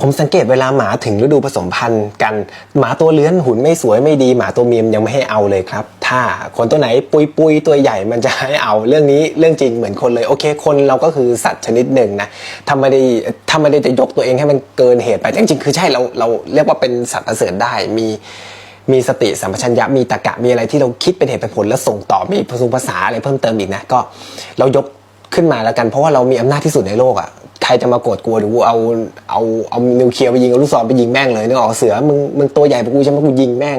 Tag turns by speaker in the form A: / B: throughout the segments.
A: ผมสังเกตเวลาหมาถึงฤดูผสมพันธุ์กัน หมาตัวเลื้อนหุ่นไม่สวยไม่ดี หมาตัวเมียมยังไม่ให้เอาเลยครับ ถ้าคนตัวไหนปุยปุยตัวใหญ่มันจะให้เอาเรื่องนี้เรื่องจริงเหมือนคนเลยโอเค คนเราก็คือสัตว์ชนิดหนึ่งนะถ้าไม่ได้ถ้าไม่ได้จะยกตัวเองให้มันเกินเหตุไปจริงๆคือใช่เราเราเรียกว่าเป็นสัตว์ประเสริฐได้มีมีสติสัมปชัญญะมีตรรกะมีอะไรที่เราคิดเป็นเหตุเป็นผลแล้วส่งต่อมีภาษาภาษาอะไรเพิ่มเติมอีกนะก็เรายกขึ้นมาแล้วกันเพราะว่าเรามีอำนาจที่สุดในโลกอะ รจะมาโกรธกลัวหรือเอาเอาเอานิวเคลียร์ไปยิงเอาลูกศรไปยิงแม่งเลยนึกออกเสือมึงมึงตัวใหญ่กว่ากูใช่ไหมกูยิงแม่ง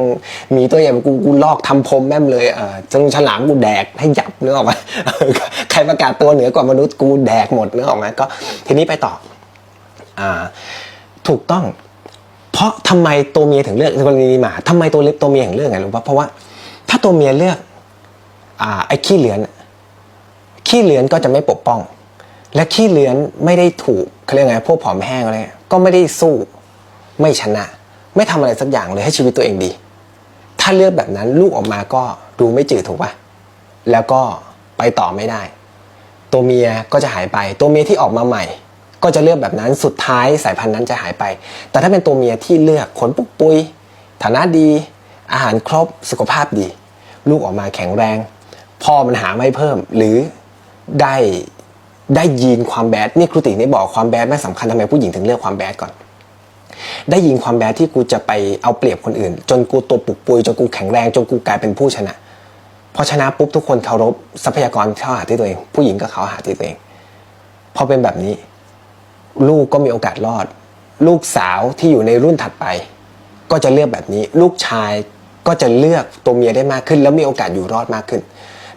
A: มีตัวใหญ่กว่ากูกูลอกทำพรมแม่งเลยเออจงฉลามกูแดกให้ยับนึกออกไหมใครประกาศตัวเหนือกว่ามนุษย์กูแดกหมดนึกออกไหมก็ทีนี้ไปต่ออ่าถูกต้อง เพราะทำไมตัวเมียถึงเลือกกรณีหมาทำไมตัวเล็กตัวเมียถึงเลือกไงรู้ปะเพราะว่าถ้าตัวเมียเลือกอ่าไอ้ขี้เหลือนขี้เหลือนก็จะไม่ปกป้อง และขี้เลือนไม่ได้ถูกเขาเรียกไงพวกผอมแห้งอะไรเงี้ยก็ไม่ได้สู้ ไม่ชนะ ไม่ทำอะไรสักอย่างเลยให้ชีวิตตัวเองดี ถ้าเลือกแบบนั้นลูกออกมาก็ดูไม่จืดถูกปะแล้วก็ไปต่อไม่ได้ ตัวเมียก็จะหายไป ตัวเมียที่ออกมาใหม่ ก็จะเลือกแบบนั้นสุดท้ายสายพันธุ์นั้นจะหายไป แต่ถ้าเป็นตัวเมียที่เลือกขนปุกปุย ฐานะดี อาหารครบสุขภาพดี ลูกออกมาแข็งแรงพ่อมันหาไม่เพิ่มหรือได้ ได้ยีนความแบดนี่ครูตินี่บอกความแบดไม่สำคัญทำไมผู้หญิงถึงเลือกความแบดก่อน ได้ยินความแบดที่กูจะไปเอาเปรียบคนอื่น จนกูตัวปุกปุยจนกูแข็งแรงจนกูกลายเป็นผู้ชนะพอชนะปุ๊บทุกคนเคารพทรัพยากรเข้าหาที่ตัวเอง ผู้หญิงก็เข้าหาที่ตัวเองพอเป็นแบบนี้ ลูกก็มีโอกาสรอด ลูกสาวที่อยู่ในรุ่นถัดไป ก็จะเลือกแบบนี้ ลูกชายก็จะเลือกตัวเมียได้มากขึ้น แล้วมีโอกาสอยู่รอดมากขึ้น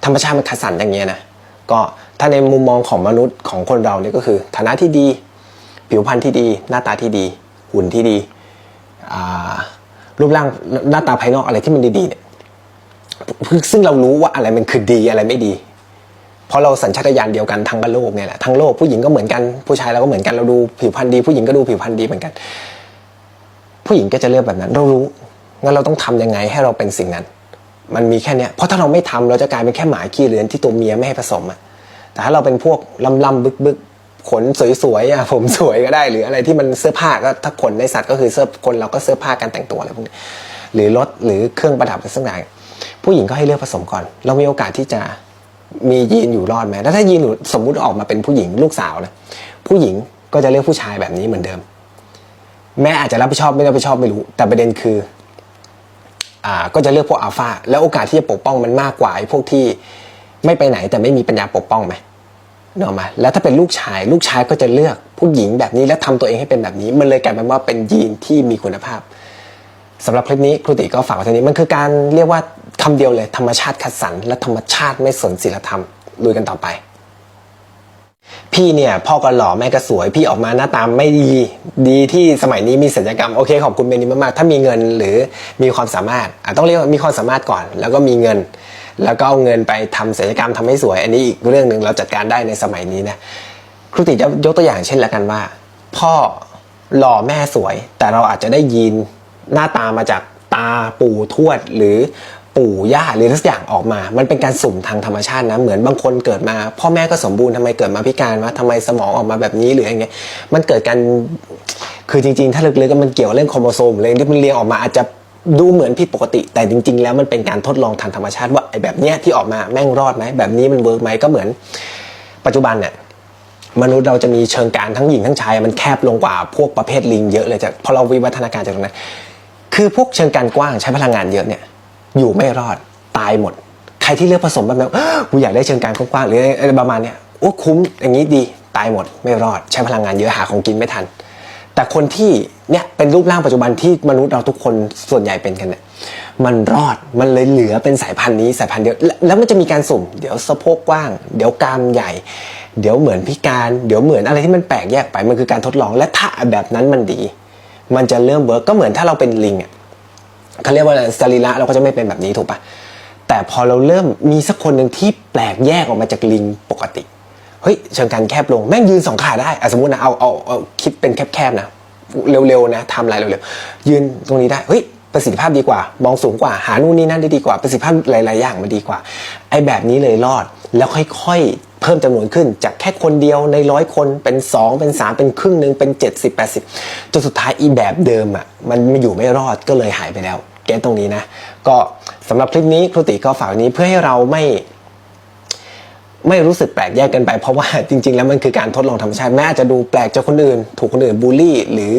A: ธรรมชาติมันคัดสรรอย่างเงี้ยนะ ก็ถ้าในมุมมองของมนุษย์ของคนเราเนี่ยก็คือฐานะที่ดี ผิวพรรณที่ดี หน้าตาที่ดี หุ่นที่ดีรูปร่างหน้าตาภายนอกอะไรที่มันดีๆเนี่ยซึ่งเรารู้ว่าอะไรมันคือดีอะไรไม่ดี เพราะเราสัญชาตญาณเดียวกันทั้งโลกเนี่ยแหละทั้งโลกผู้หญิงก็เหมือนกันผู้ชายเราก็เหมือนกันเราดูผิวพรรณดี ผู้หญิงก็ดูผิวพรรณดีเหมือนกัน ผู้หญิงก็จะเลือกแบบนั้น เรารู้งั้นเราต้องทำยังไงให้เราเป็นสิ่งนั้น มันมีแค่เนี้ยเพราะถ้าเราไม่ทำเราจะกลายเป็นแค่หมาขี้เลือนที่ตัวเมียไม่ให้ผสมอะแต่ถ้าเราเป็นพวกลำลำบึกบึกขนสวยๆอะผมสวยก็ได้ หรืออะไรที่มันเสื้อผ้าก็ถ้าขนในสัตว์ก็คือเสื้อคนเราก็เสื้อผ้าการแต่งตัวอะไรพวกนี้หรือรถหรือเครื่องประดับอะไรสักอย่างผู้หญิงก็ให้เลือกผสมก่อน เรามีโอกาสที่จะมียีนอยู่รอดไหมแล้วถ้ายีนอยู่สมมุติออกมาเป็นผู้หญิงลูกสาวนะผู้หญิงก็จะเลือกผู้ชายแบบนี้เหมือนเดิม แม่อาจจะรับผิดชอบไม่รับผิดชอบไม่รู้ แต่ประเด็นคือ ก็จะเลือกพวกอัลฟาแล้วโอกาสที่จะปกป้องมันมากกว่าไอ้พวกที่ไม่ไปไหนแต่ไม่มีปัญญาปกป้องไหมเนอะมาแล้วถ้าเป็นลูกชาย ลูกชายก็จะเลือกผู้หญิงแบบนี้แล้วทำตัวเองให้เป็นแบบนี้ มันเลยกลายเป็นว่าเป็นยีนที่มีคุณภาพสำหรับคลิปนี้ครูติก็ฝากไว้เท่านี้มันคือการเรียกว่าคำเดียวเลยธรรมชาติคัดสรรและธรรมชาติไม่สนศีลธรรมลุยกันต่อไป พี่เนี่ยพ่อก็หล่อแม่ก็สวย พี่ออกมาหน้าตาไม่ดีดีที่สมัยนี้มีศัลยกรรมโอเคขอบคุณเบนนี้มากๆถ้ามีเงินหรือมีความสามารถอะต้องเรียกว่ามีความสามารถก่อน แล้วก็มีเงิน แล้วก็เอาเงินไปทำศัลยกรรมทำให้สวย อันนี้อีกเรื่องหนึ่งเราจัดการได้ในสมัยนี้นะครูติจะยกตัวอย่างเช่นละกันว่า พ่อหล่อแม่สวย แต่เราอาจจะได้ยีนหน้าตามาจากตาปู่ทวดหรือ ปู่ย่าหรือทุกอย่างออกมา มันเป็นการสุ่มทางธรรมชาตินะ เหมือนบางคนเกิดมา พ่อแม่ก็สมบูรณ์ทำไมเกิดมาพิการวะทำไมสมองออกมาแบบนี้หรืออะไรเงี้ย มันเกิดการ คือจริงๆ ถ้าลึกๆก็มันเกี่ยวเรื่องโครโมโซมเลยที่มันเรียงออกมาอาจจะดูเหมือนผิดปกติ แต่จริง ๆ แล้วมันเป็นการทดลองทางธรรมชาติว่าไอ้แบบเนี้ยที่ออกมาแม่งรอดไหมแบบนี้มันเวิร์กไหมก็เหมือน ปัจจุบันเนี่ยมนุษย์เราจะมีเชิงการทั้งหญิงทั้งชาย มันแคบลงกว่าพวกประเภทลิงเยอะเลยจากพอเราวิวัฒนาการจากตรงนั้นคือพวกเชิงการกว้างใช้พลังงานเยอะเนี่ย อยู่ไม่รอดตายหมด ใครที่เลือกผสมแบบนั้นกูอยากได้เชิงการกว้างๆหรืออะไรประมาณเนี้ยโอ้คุ้มอย่างนี้ดีตายหมดไม่รอดใช้พลังงานเยอะหาของกินไม่ทัน แต่คนที่เนี่ยเป็นรูปร่างปัจจุบันที่มนุษย์เราทุกคนส่วนใหญ่เป็นกันเนี่ยมันรอดมันเลยเหลือเป็นสายพันธุ์นี้สายพันธุ์เดียวแล้วแล้วมันจะมีการสุ่ม เดี๋ยวสะโพกกว้าง เดี๋ยวกรามใหญ่ เดี๋ยวเหมือนพิการ เดี๋ยวเหมือนอะไรที่มันแปลกแยกไปมันคือการทดลองและถ้าแบบนั้นมันดี มันจะเริ่มเวิร์กก็เหมือนถ้าเราเป็นลิงอะ เขาเรียกว่าอะไรสรีระเราก็จะไม่เป็นแบบนี้ถูกปะแต่พอเราเริ่มมีสักคนหนึ่งที่แปลกแยกออกมาจากลิงปกติเฮ้ยเชิงการแคบลงแม่งยืนสองขาได้อสมมตินะเอาเอาเอาคิดเป็นแคบๆนะเร็วๆนะทำอะไรเร็วๆยืนตรงนี้ได้เฮ้ยประสิทธิภาพดีกว่า มองสูงกว่า หานู่นนี่นั่นได้ดีกว่าประสิทธิภาพหลาย ๆ อย่างมันดีกว่าไอ้แบบนี้เลยรอดแล้วค่อย ๆ เพิ่มจำนวนขึ้นจากแค่คนเดียวในร้อยคนเป็น 2 เป็น 3 เป็นครึ่งหนึ่งเป็น 70 80จนสุดท้ายอีแบบเดิมอะมันไม่อยู่ไม่รอดก็เลยหายไปแล้วเก็ตตรงนี้นะ ก็สำหรับคลิปนี้ครูติก็ฝากไว้นี้เพื่อให้เราไม่ ไม่รู้สึกแปลกแยกกันไปเพราะว่าจริง ๆ แล้วมันคือการทดลองธรรมชาติแม้อาจจะดูแปลกจากคนอื่น ถูกคนอื่นบูลลี่หรือ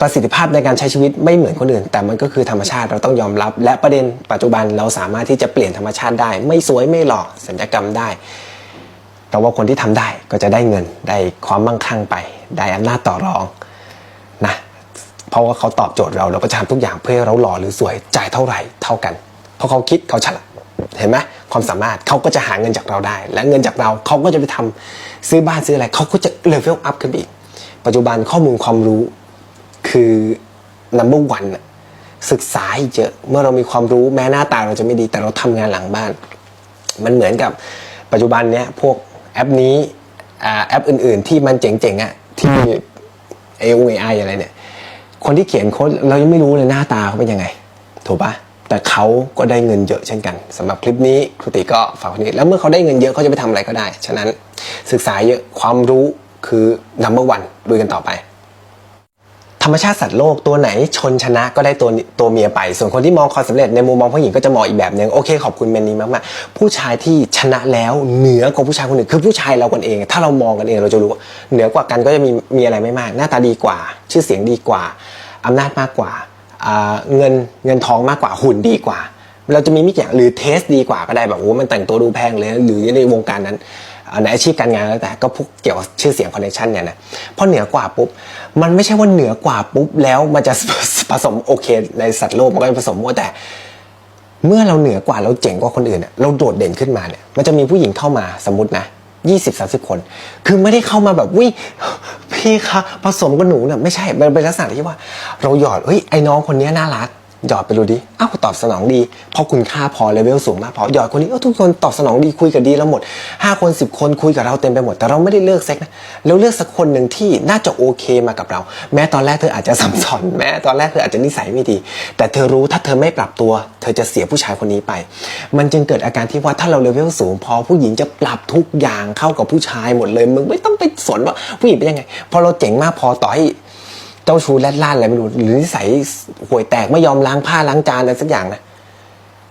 A: ประสิทธิภาพในการใช้ชีวิตไม่เหมือนคนอื่น แต่มันก็คือธรรมชาติเราต้องยอมรับ และประเด็นปัจจุบันเราสามารถที่จะเปลี่ยนธรรมชาติได้ ไม่สวยไม่หล่อสัญญกรรมได้ แต่ว่าคนที่ทำได้ก็จะได้เงินได้ความมั่งคั่งไป ได้อำนาจต่อรองนะเพราะว่าเขาตอบโจทย์เราเราก็จะทำทุกอย่างเพื่อเราหล่อหรือสวยจ่ายเท่าไหร่เท่ากัน เพราะเขาคิดเขาฉลาดเห็นไหมความสามารถเขาก็จะหาเงินจากเราได้ และเงินจากเราเขาก็จะไปทำซื้อบ้านซื้ออะไรเขาก็จะเลเวลอัพขึ้นอีก ปัจจุบันข้อมูลความรู้ คือ number one น่ะศึกษาให้เยอะ เมื่อเรามีความรู้แม้หน้าตาเราจะไม่ดีแต่เราทำงานหลังบ้าน มันเหมือนกับปัจจุบันเนี้ยพวกแอปนี้แอปอื่น ๆ ที่มันเจ๋งๆอะที่เอไออะไรเนี่ย คนที่เขียนโค้ดเรายังไม่รู้เลยหน้าตาเขาเป็นยังไง ถูกปะแต่เขาก็ได้เงินเยอะเช่นกันสำหรับคลิปนี้ครูติก็ฝากคนนี้ แล้วเมื่อเขาได้เงินเยอะเขาจะไปทำอะไรก็ได้ ฉะนั้นศึกษาเยอะความรู้คือ number one ดูกันต่อไป ธรรมชาติสัตว์โลกตัวไหนชนชนะก็ได้ตัวตัวเมียไป ส่วนคนที่มองความสำเร็จในมุมมองผู้หญิงก็จะมองอีกแบบหนึ่งโอเคขอบคุณเมนนี้มากๆผู้ชายที่ชนะแล้วเหนือกว่าผู้ชายคนอื่นคือผู้ชายเรากันเอง ถ้าเรามองกันเองเราจะรู้ว่าเหนือกว่ากันก็จะมีมีอะไรไม่มาก หน้าตาดีกว่า ชื่อเสียงดีกว่าอำนาจมากกว่าอ่าเงินเงินทองมากกว่าหุ่นดีกว่า เราจะมีมิกอย่างหรือเทสดีกว่าก็ได้แบบโอ้มันแต่งตัวดูแพงเลยหรือในวงการนั้น ในอาชีพการงานแล้วแต่ก็พวกเกี่ยวกับชื่อเสียงคอนเนคชันเนี่ยนะพอเหนือกว่าปุ๊บมันไม่ใช่ว่าเหนือกว่าปุ๊บแล้วมันจะผสมโอเคในสัตว์โลกมันก็จะผสมหมดแต่ เมื่อเราเหนือกว่าเราเจ๋งกว่าคนอื่นเนี่ยเราโดดเด่นขึ้นมาเนี่ยมันจะมีผู้หญิงเข้ามาสมมตินะยี่สิบสาสิบคน คือไม่ได้เข้ามาแบบวิพี่คะผสมกับหนูเนี่ยไม่ใช่ มันเป็นลักษณะที่ว่า เราหยอดเฮ้ยไอ้น้องคนนี้น่ารัก หยอดไปดูดิอ้าวตอบสนองดี เพราะคุณค่าพอเลเวลสูงมากพอหยอดคนนี้เออทุกคนตอบสนองดีคุยกับดีแล้วหมดห้าคนสิบคนคุยกับเราเต็มไปหมด แต่เราไม่ได้เลือกเซ็กนะเราเลือกสักคนหนึ่งที่น่าจะโอเคมากับเรา แม้ตอนแรกเธออาจจะสับสนแม้ตอนแรกเธออาจจะนิสัยไม่ดี แต่เธอรู้ถ้าเธอไม่ปรับตัว เธอจะเสียผู้ชายคนนี้ไป มันจึงเกิดอาการที่ว่าถ้าเราเลเวลสูง พอผู้หญิงจะปรับทุกอย่างเข้ากับผู้ชายหมดเลยมึงไม่ต้องไปสนว่าผู้หญิงเป็นยังไงพอเราเจ๋งมากพอต่อให้ เจ้าชู้แรดล่านอะไรไม่รู้หรือนิสัยห่วยแตกไม่ยอมล้างผ้าล้างจานอะไรสักอย่างนะ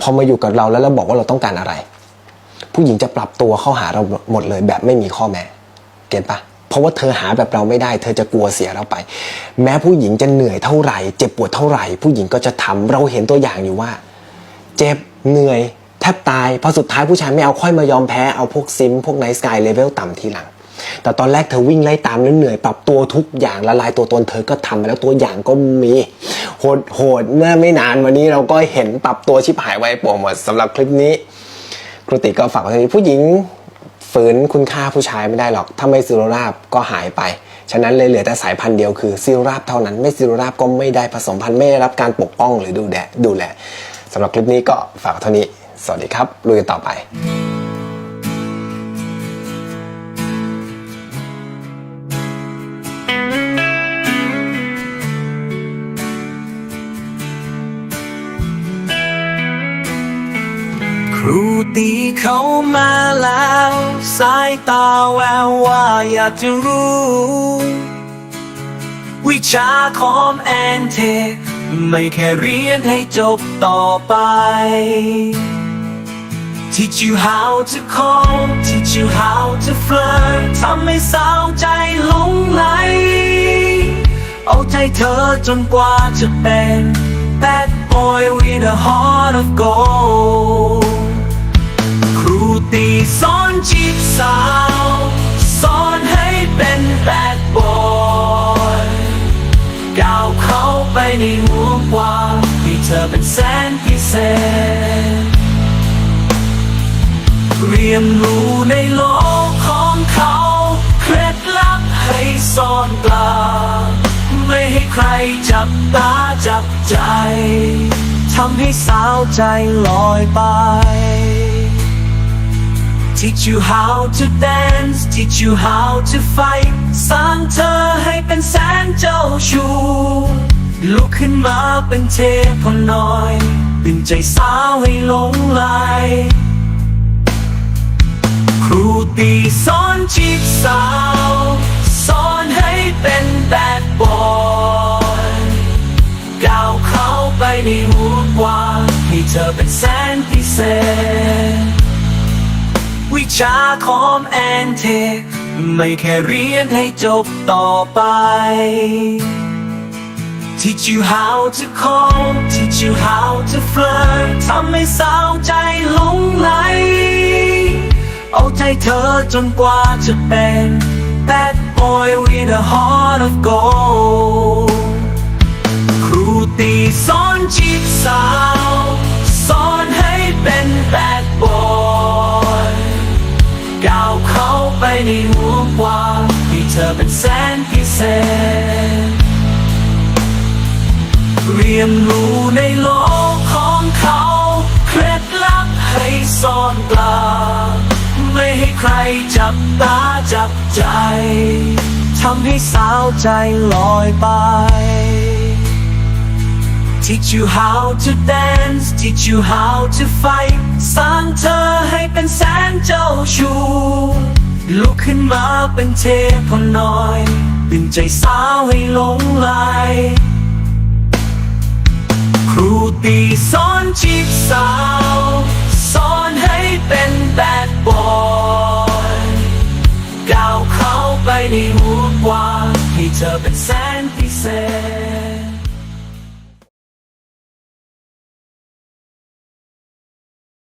A: พอมาอยู่กับเราแล้วเราบอกว่าเราต้องการอะไร ผู้หญิงจะปรับตัวเข้าหาเราหมดเลย แบบไม่มีข้อแม้เก็ตปะเพราะว่าเธอหาแบบเราไม่ได้ เธอจะกลัวเสียเราไป แม้ผู้หญิงจะเหนื่อยเท่าไหร่ เจ็บปวดเท่าไหร่ ผู้หญิงก็จะทำเราเห็นตัวอย่างอยู่ว่า เจ็บเหนื่อยแทบตายพอสุดท้ายผู้ชายไม่เอาค่อยมายอมแพ้เอาพวกซิมพวกไนท์สกายเลเวลต่ำทีหลัง แต่ตอนแรกเธอวิ่งไล่ตามแล้วเหนื่อยปรับตัวทุกอย่างละลายตัวตนเธอก็ทำมาแล้วตัวอย่างก็มีโหดโหดเมื่อไม่นานวันนี้เราก็เห็นปรับตัวชิบหายไวป่งหมดสำหรับคลิปนี้ครูติก็ฝากไว้ผู้หญิงฝืนคุณค่าผู้ชายไม่ได้หรอก ถ้าไม่ซีโรราบก็หายไป ฉะนั้นเลยเหลือแต่สายพันธุ์เดียวคือซีโรราบเท่านั้น ไม่ซีโรราบก็ไม่ได้ผสมพันธุ์ไม่ได้รับการปกป้องหรือดูแลดูแลสำหรับคลิปนี้ก็ฝากเท่านี้ สวัสดีครับลุยกันต่อไป
B: เขามาแล้ว สายตาแววว่าอยากจะรู้ วิชาของแอนเทคไม่แค่เรียนให้จบต่อไป Teach you how to call Teach you how to flirt ทำให้สาวใจหลงไหล เอาใจเธอจนกว่าจะเป็น Bad boy with a heart of gold ตีสอนจีบสาวสอนให้เป็น Bad boy ก้าวเข้าไปในห่วงกว่างให้เธอเป็นแสนพิเศษ เรียนรู้ในโลกของเขา เคล็ดลับให้ซ่อนกลาไม่ให้ใครจับตาจับใจทำให้สาวใจลอยไป Teach you how to dance Teach you how to fight สร้างเธอให้เป็นแสนเจ้าชู้ลุกขึ้นมาเป็นเทพน่อยดึงใจสาวให้หลงไหลครูตีสอนจีบสาวสอนให้เป็นแบดบอยก้าวเข้าไปในหัวกว้างให้เธอเป็นแสนพิเศษ วิชาคอมแอนเทคไม่แค่เรียนให้จบต่อไป Teach you how to call Teach you how to flirt ทำให้สาวใจหลงไหล เอาใจเธอจนกว่าจะเป็น Bad boy with a heart of gold ครูตีสอนจีบสาว จับตาจับใจทำให้สาวใจลอยไป Teach you how to dance Teach you how to fight สร้างเธอให้เป็นแสนเจ้าชู้ลุกขึ้นมาเป็นเทพหน่อยดึงใจสาวให้หลงไหลครูตีสอนจีบสาว ในหัวกว้างให้เธอเป็นแสนพิเศษ